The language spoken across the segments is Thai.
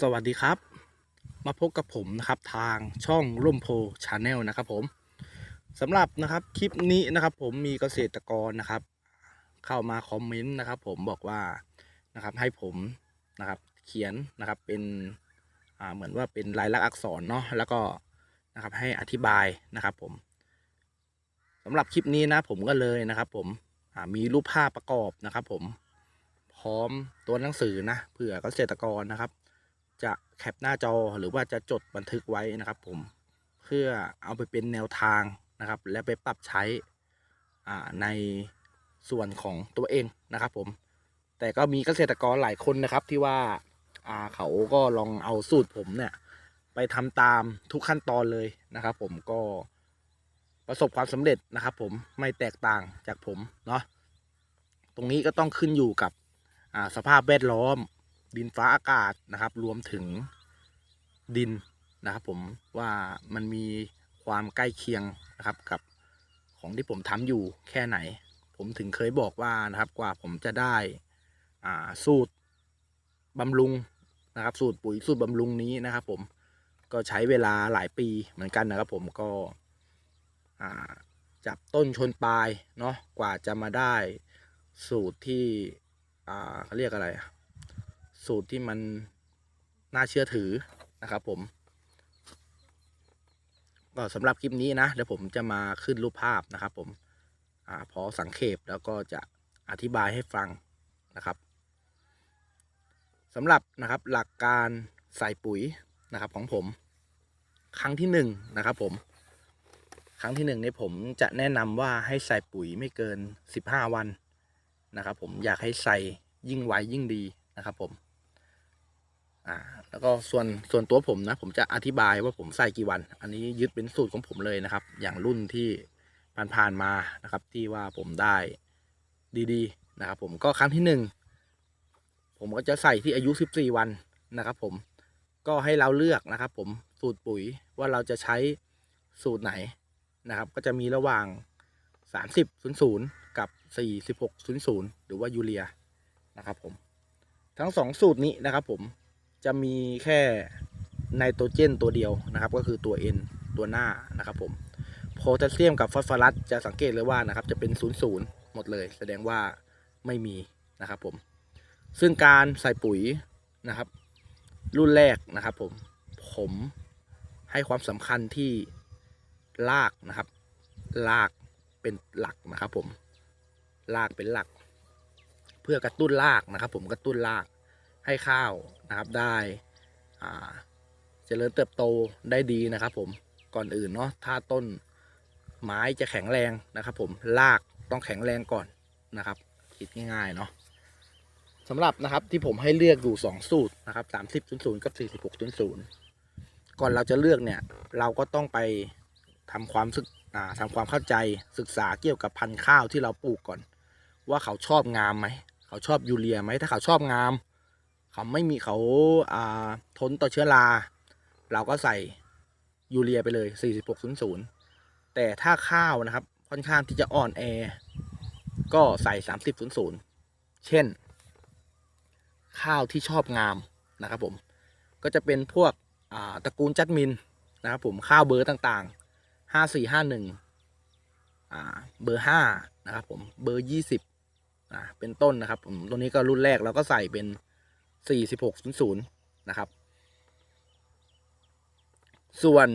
สวัสดีครับ มาพบกับผมนะครับทางช่องร่มโพชาแนลนะครับผมสำหรับนะครับคลิปนี้นะครับผมมีเกษตรกรนะครับ เข้ามาคอมเมนต์นะครับ ผมบอกว่านะครับให้ผมนะครับเขียนนะครับเป็นอ่าเหมือนว่าเป็นลายลักษณ์อักษรเนาะแล้วก็นะครับให้อธิบายนะครับผมสำหรับคลิปนี้นะผมก็เลยนะครับ ผมอ่ามีรูปภาพประกอบนะครับ ผมพร้อมตัวหนังสือนะเผื่อเกษตรกรนะครับ จะแคปหน้าจอหรือว่าจะจดบันทึกไว้นะครับ ผมเพื่อเอาไปเป็นแนวทางนะครับ และไปปรับใช้ในส่วนของตัวเองนะครับ ผม แต่ก็มีเกษตรกรหลายคนนะครับที่ว่าเขาก็ลองเอาสูตรผมเนี่ยไปทำตามทุกขั้นตอนเลยนะครับ ผมก็ประสบความสำเร็จนะครับ ผมไม่แตกต่างจากผมเนาะตรงนี้ก็ต้องขึ้นอยู่กับสภาพแวดล้อม ดินฟ้าอากาศนะครับ รวมถึงดินนะครับผมว่ามันมีความใกล้เคียงนะครับกับของที่ผมทำอยู่แค่ไหน ผมถึงเคยบอกว่านะครับกว่าผมจะได้อ่าสูตรบำรุงนะครับ สูตรปุ๋ยสูตรบำรุงนี้นะครับ ผมก็ใช้เวลาหลายปีเหมือนกันนะครับ ผมก็จับต้นชนปลายเนาะกว่าจะมาได้สูตรที่เขาเรียกอะไรอะ สูตรที่มันน่าเชื่อถือนะครับผมก็สำหรับคลิปนี้นะเดี๋ยวผมจะมาขึ้นรูปภาพนะครับ ผมอ่าพอสังเขปแล้วก็จะอธิบายให้ฟังนะครับสำหรับนะครับหลักการใส่ปุ๋ยนะครับของผม ครั้งที่หนึ่งนะครับผมครั้งที่หนึ่งเนี่ยผมจะแนะนำว่าให้ใส่ปุ๋ยไม่เกิน 15 วันนะครับ ผมอยากให้ใส่ยิ่งไวยิ่งดีนะครับผม อ่าแล้วก็ส่วนส่วนตัวผมนะ ผมจะอธิบายว่าผมใส่กี่วัน อันนี้ยึดเป็นสูตรของผมเลยนะครับ อย่างรุ่นที่ผ่านๆมานะครับ ที่ว่าผมได้ดีๆนะครับ ผมก็ครั้งที่หนึ่งผมก็จะใส่ที่อายุ 14 วันนะครับ ผมก็ให้เราเลือกนะครับ ผมสูตรปุ๋ยว่าเราจะใช้สูตรไหนนะครับ ก็จะมีระหว่าง 3000กับ 4600 หรือว่ายูเรียนะครับ ผม ทั้งสองสูตรนี้นะครับ ผม จะมีแค่ไนโตรเจนตัวเดียวนะครับ ก็คือตัว N ตัวหน้านะครับผมโพแทสเซียมกับฟอสฟอรัสจะสังเกตเลยว่านะครับจะเป็น0ูนย์หมดเลย แสดงว่าไม่มีนะครับผมซึ่งการใส่ปุ๋ยนะครับ รุ่นแรกนะครับผมผมให้ความสำคัญที่รากนะครับรากเป็นหลักนะครับผมรากเป็นหลัก เพื่อกระตุ้นรากนะครับ ผมกระตุ้นรากให้ข้าว นะครับได้เจริญเติบโตได้ดีนะครับผมก่อนอื่นเนาะถ้าต้นไม้จะแข็งแรงนะครับ ผมรากต้องแข็งแรงก่อนนะครับ คิดง่ายๆเนาะสำหรับนะครับที่ผมให้เลือกอยู่ 2 สูตรนะครับ30.0 กับ 46.0 ก่อนเราจะเลือกเนี่ยเราก็ต้องไปทำความศึกทำความเข้าใจศึกษาเกี่ยวกับพันธุ์ข้าวที่เราปลูกก่อน ว่าเขาชอบงามไหม เขาชอบยูเรียไหมถ้าเขาชอบงาม เขาไม่มีเขาอ่าทนต่อเชื้อรา เราก็ใส่ยูเรียไปเลย 4600 แต่ถ้าข้าวนะครับค่อนข้างที่จะอ่อนแอ ก็ใส่ 3000 เช่น ข้าวที่ชอบงามนะครับผม ก็จะเป็นพวกตระกูลจัดมินนะครับผมข้าวเบอร์ต่างๆ 5451อ่าเบอร์ 5 นะครับผม เบอร์ 20อ่าเป็นต้นนะครับผม ตัวนี้ก็รุ่นแรกเราก็ใส่เป็น 4600นะครับ ส่วน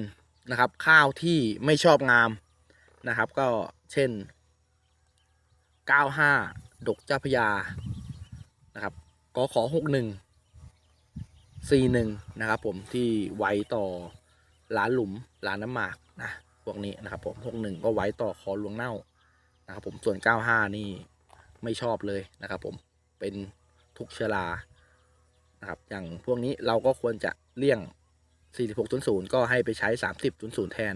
นะครับข้าวที่ไม่ชอบงามนะครับ ก็เช่น95ดกเจ้าพยานะครับกขอ61 41นะครับ ผมที่ไว้ต่อร้านหลุมร้านน้ำหมากนะพวกนี้นะครับ ผม61ก็ไว้ต่อคอหลวงเน่านะครับ ผมส่วน95นี่ไม่ชอบเลยนะครับ ผมเป็นทุกเชื้อรา นะครับอย่างพวกนี้เราก็ควรจะเลี่ยง 4600 ก็ให้ไปใช้ 3000 แทน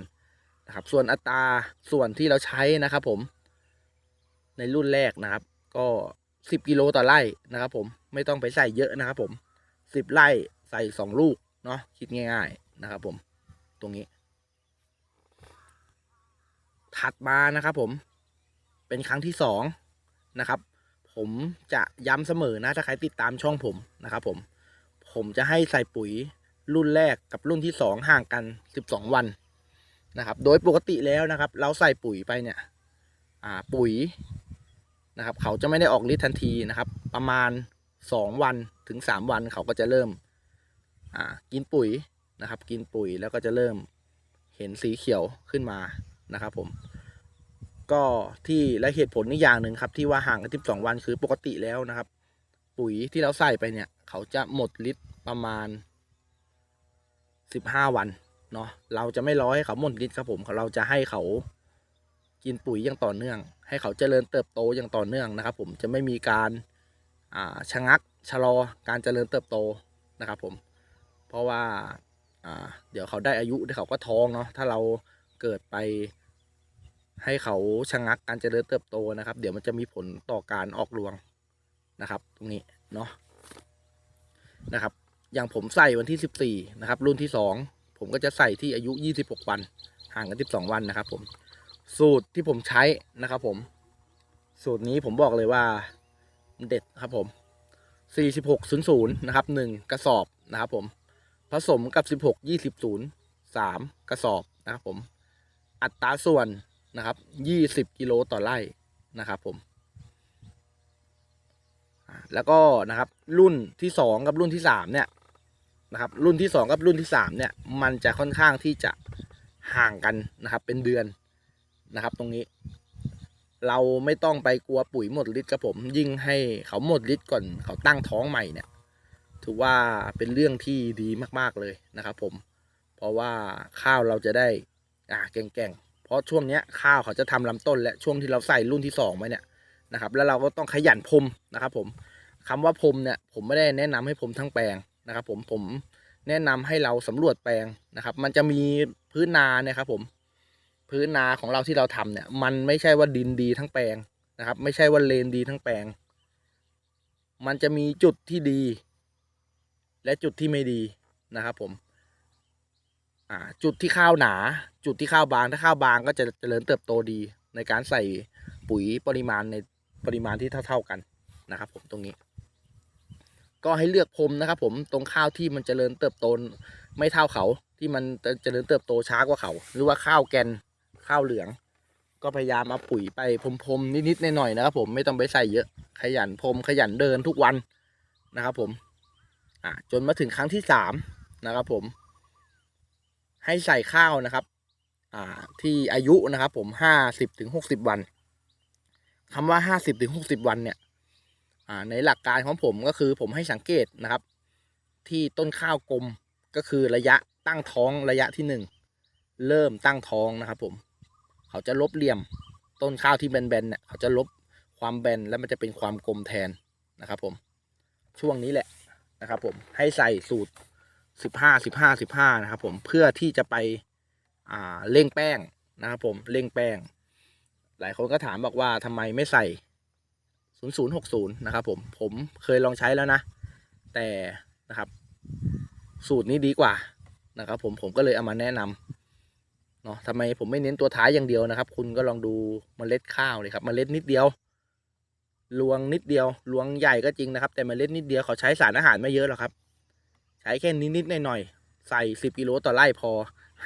นะครับ ส่วนอัตราส่วนที่เราใช้นะครับผม ในรุ่นแรกนะครับ ก็ 10 กิโลต่อไร่นะครับผมไม่ต้องไปใส่เยอะนะครับผม 10 ไร่ใส่ 2 ลูกเนาะคิดง่าย ๆนะครับ ผมตรงนี้ ถัดมานะครับผมเป็นครั้งที่สองนะครับ ผมจะย้ำเสมอนะ ถ้าใครติดตามช่องผมนะครับผม ผมจะให้ใส่ปุ๋ยรุ่นแรกกับรุ่นที่สองห่างกันสิบสองวันนะครับ โดยปกติแล้วนะครับ เราใส่ปุ๋ยไปเนี่ย อ่าปุ๋ยนะครับ เขาจะไม่ได้ออกฤทธิ์ทันทีนะครับ ประมาณสองวันถึงสามวันเขาก็จะเริ่ม อ่า กินปุ๋ยนะครับ กินปุ๋ยแล้วก็จะเริ่มเห็นสีเขียวขึ้นมานะครับผม ก็ที่และเหตุผลนี่อย่างหนึ่งครับที่ว่าห่างกัน12วันคือปกติแล้วนะครับ ปุ๋ยที่เราใส่ไปเนี่ย เขาจะหมดฤทธิ์ประมาณ15วันเนาะเราจะไม่รอให้เขาหมดฤทธิ์ครับผมเราจะให้เขากินปุ๋ยอย่างต่อเนื่อง ให้เขาเจริญเติบโตอย่างต่อเนื่องนะครับ ผมจะไม่มีการอ่าชะงักชะลอการเจริญเติบโตนะครับ ผม เพราะว่าอ่าเดี๋ยวเขาได้อายุเดี๋ยวเขาก็ท้องเนาะถ้าเราเกิดไป ให้เขาชะงักการเจริญเติบโตนะครับ เดี๋ยวมันจะมีผลต่อการออกรวงนะครับ ตรงนี้เนาะนะครับ อย่างผมใส่วันที่ 14 นะครับ รุ่นที่ 2 ผมก็จะใส่ที่อายุ 26 วัน ห่างกัน 12 วันนะครับ ผม สูตรที่ผมใช้นะครับ ผม สูตรนี้ผมบอกเลยว่าเด็ดครับผม 4600 นะครับ 1 กระสอบนะครับ ผม ผสมกับ 16 20 3กระสอบนะครับ ผม อัตราส่วน นะครับ20กิโลต่อไร่นะครับผม แล้วก็นะครับรุ่นที่2กับรุ่นที่3เนี่ยนะครับรุ่นที่2กับรุ่นที่3เนี่ยมันจะค่อนข้างที่จะห่างกันนะครับเป็นเดือนนะครับตรงนี้ เราไม่ต้องไปกลัวปุ๋ยหมดฤทธิ์ครับผมยิ่งให้เขาหมดฤทธิ์ก่อนเขาตั้งท้องใหม่เนี่ยถือว่าเป็นเรื่องที่ดีมากๆเลยนะครับผม เพราะว่าข้าวเราจะได้อ่าแก่งๆ ราะช่วงเนี้ยข้าวเขาจะทำลำต้น และช่วงที่เราใส่รุ่นที่สองไว้เนี่ยนะครับแล้วเราก็ต้องขยันพรมนะครับผมคำว่าพรมเนี่ยผมไม่ได้แนะนำให้พรมทั้งแปลงนะครับผมผมแนะนำให้เราสำรวจแปลงนะครับ มันจะมีพื้นนาเนี่ยครับผมพื้นนาของเราที่เราทำเนี่ย มันไม่ใช่ว่าดินดีทั้งแปลงนะครับ ไม่ใช่ว่าเลนดีทั้งแปลง มันจะมีจุดที่ดี และจุดที่ไม่ดีนะครับผม อ่าจุดที่ข้าวหนา จุดที่ข้าวบางถ้าข้าวบางก็จะเจริญเติบโตดีในการใส่ปุ๋ยปริมาณในปริมาณที่เท่าๆกันนะครับ ผมตรงนี้ ก็ให้เลือกพรมนะครับ ผมตรงข้าวที่มันเจริญเติบโตไม่เท่าเขาที่มันเจริญเติบโตช้ากว่าเขา หรือว่าข้าวแกนข้าวเหลือง ก็พยายามเอาปุ๋ยไปพรมๆนิดๆหน่อยๆนะครับ ผมไม่ต้องไปใส่เยอะ ขยันพรมขยันเดินทุกวันนะครับ ผมอ่าจนมาถึงครั้งที่สามนะครับ ผม ให้ใส่ข้าวนะครับ อ่า ที่อายุนะครับ ผมห้าสิบถึงหกสิบวันคำว่าห้าสิบถึงหกสิบวันเนี่ย อ่า ในหลักการของผมก็คือผมให้สังเกตนะครับ ที่ต้นข้าวกลมก็คือระยะตั้งท้องระยะที่หนึ่งเริ่มตั้งท้องนะครับ ผม เขาจะลบเหลี่ยมต้นข้าวที่แบนๆเนี่ยเขาจะลบความแบนแล้วมันจะเป็นความกลมแทนนะครับ ผม ช่วงนี้แหละนะครับ ผมให้ใส่สูตร สิบห้าสิบห้าสิบห้านะครับผมเพื่อที่จะไปอ่าเร่งแป้งนะครับผมเร่งแป้ง หลายคนก็ถามบอกว่าทำไมไม่ใส่ศูนย์ศูนย์หกศูนย์นะครับผมผมเคยลองใช้แล้วนะ แต่นะครับ สูตรนี้ดีกว่านะครับผมผมก็เลยเอามาแนะนำเนาะทำไมผมไม่เน้นตัวท้ายอย่างเดียวนะครับ คุณก็ลองดูเมล็ดข้าวเลยครับเมล็ดนิดเดียวรวงนิดเดียวรวงใหญ่ก็จริงนะครับ แต่เมล็ดนิดเดียวเขาใช้สารอาหารไม่เยอะหรอกครับ ใช้แค่นิดๆหน่อยๆใส่สิบกิโลต่อไร่พอ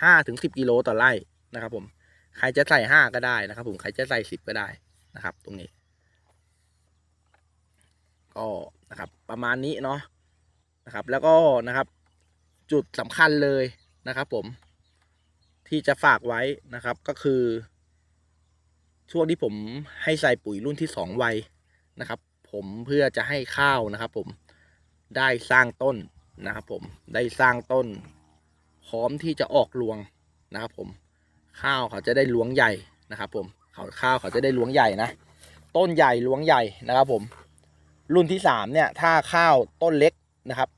ห้าถึงสิบกิโลต่อไร่นะครับ ผมใครจะใส่ห้าก็ได้นะครับ ผมใครจะใส่สิบก็ได้นะครับ ตรงนี้ ก็นะครับ ประมาณนี้เนาะนะครับ แล้วก็นะครับ จุดสำคัญเลยนะครับ ผมที่จะฝากไว้นะครับ ก็คือ ช่วงที่ผมให้ใส่ปุ๋ยรุ่นที่สองไวนะครับ ผมเพื่อจะให้ข้าวนะครับ ผมได้สร้างต้น นะครับผมได้สร้างต้น พร้อมที่จะออกรวงนะครับผม ข้าวเขาจะได้รวงใหญ่นะครับ ผมเขาข้าวเขาจะได้รวงใหญ่นะต้นใหญ่รวงใหญ่นะครับ ผม รุ่นที่สามเนี่ยถ้าข้าวต้นเล็กนะครับ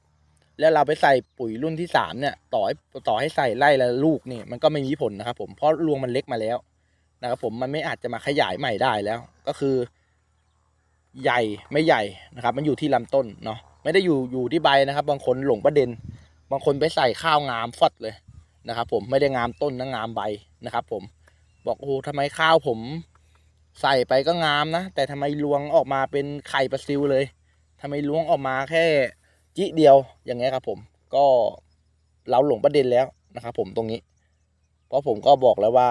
แล้วเราไปใส่ปุ๋ยรุ่นที่สามเนี่ยต่อให้ต่อให้ใส่ไล่ละลูกนี่มันก็ไม่มีผลนะครับ ผมเพราะรวงมันเล็กมาแล้วนะครับผมมันไม่อาจจะมาขยายใหม่ได้แล้ว ก็คือ ใหญ่ไม่ใหญ่นะครับ มันอยู่ที่ลำต้นเนาะ ไม่ได้อยู่อยู่ที่ใบนะครับ บางคนหลงประเด็น บางคนไปใส่ข้าวงามฟอดเลยนะครับ ผมไม่ได้งามต้นนะงามใบนะครับ ผมบอกโอ้โหทำไมข้าวผมใส่ไปก็งามนะ แต่ทำไมรวงออกมาเป็นไข่ปลาซิวเลยทำไมรวงออกมาแค่จิเดียวอย่างเงี้ยครับ ผมก็เราหลงประเด็นแล้วนะครับ ผมตรงนี้ เพราะผมก็บอกแล้วว่า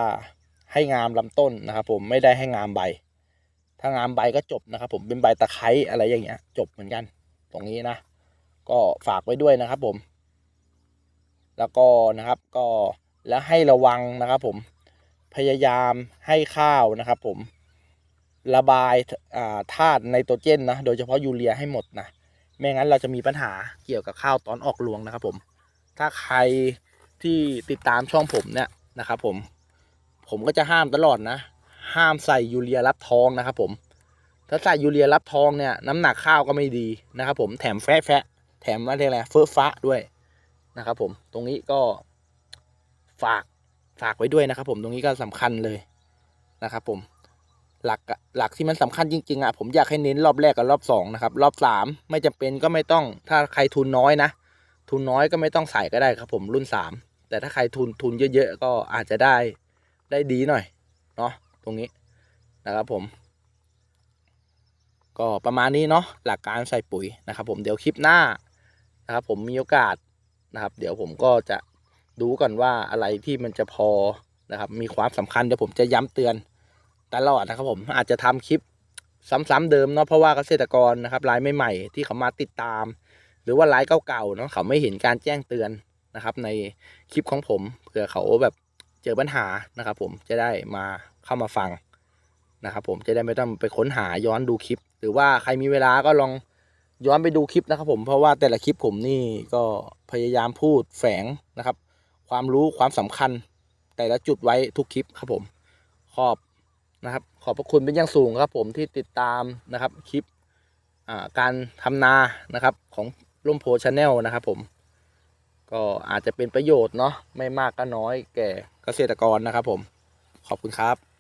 ให้งามลำต้นนะครับ ผมไม่ได้ให้งามใบ ถ้างามใบก็จบนะครับ ผมเป็นใบตะไคร้อะไรอย่างเงี้ย จบเหมือนกัน ตรงนี้นะ ก็ฝากไว้ด้วยนะครับผม แล้วก็นะครับก็และให้ระวังนะครับผมพยายามให้ข้าวนะครับผมระบายาธาตุไนโตรเจนนะโดยเฉพาะยูเรียให้หมดนะไม่งั้นเราจะมีปัญหาเกี่ยวกับข้าวตอนออกรวงนะครับผม ถ้าใครที่ติดตามช่องผมเนี่ยนะครับผมผมก็จะห้ามตลอดนะ ห้ามใส่ยูเรียรับท้องนะครับผม ถ้าใส่ยูเรียรับทองเนี่ยน้ำหนักข้าวก็ไม่ดีนะครับผมแถมแฟะแฟะแถมอะไรอะไรเฟ้อฟ้าด้วยนะครับผมตรงนี้ก็ฝากฝากไว้ด้วยนะครับผมตรงนี้ก็สำคัญเลยนะครับผมหลักหลักที่มันสำคัญจริงๆอะผมอยากให้เน้นรอบแรกกับรอบสองนะครับรอบสามไม่จำเป็นก็ไม่ต้องถ้าใครทุนน้อยนะทุนน้อยก็ไม่ต้องใส่ก็ได้ครับผมรุ่นสามแต่ถ้าใครทุนทุนเยอะๆก็อาจจะได้ได้ดีหน่อยเนาะตรงนี้นะครับผม ก็ประมาณนี้เนาะหลักการใส่ปุ๋ยนะครับ ผมเดี๋ยวคลิปหน้านะครับ ผมมีโอกาสนะครับ เดี๋ยวผมก็จะดูก่อนว่าอะไรที่มันจะพอนะครับ มีความสำคัญเดี๋ยวผมจะย้ำเตือนตลอดนะครับผมอาจจะทำคลิปซ้ำๆเดิมเนาะเพราะว่าเกษตรกรนะครับรายใหม่ๆที่เขามาติดตาม หรือว่ารายเก่าๆเนาะเขาไม่เห็นการแจ้งเตือนนะครับ ในคลิปของผมเผื่อเขาแบบเจอปัญหานะครับ ผมจะได้มาเข้ามาฟัง นะครับผมจะได้ไม่ต้องไปค้นหาย้อนดูคลิป หรือว่าใครมีเวลาก็ลองย้อนไปดูคลิปนะครับผมเพราะว่าแต่ละคลิปผมนี่ก็พยายามพูดแฝงนะครับ ความรู้ความสำคัญ แต่ละจุดไว้ทุกคลิปครับผมขอบนะครับ ขอบพระคุณเป็นอย่างสูงครับผมที่ติดตามนะครับคลิปการทำนานะครับของร่มโพชาแนลนะครับผมก็อาจจะเป็นประโยชน์เนาะไม่มากก็น้อยแก่เกษตรกรนะครับผมขอบคุณครับ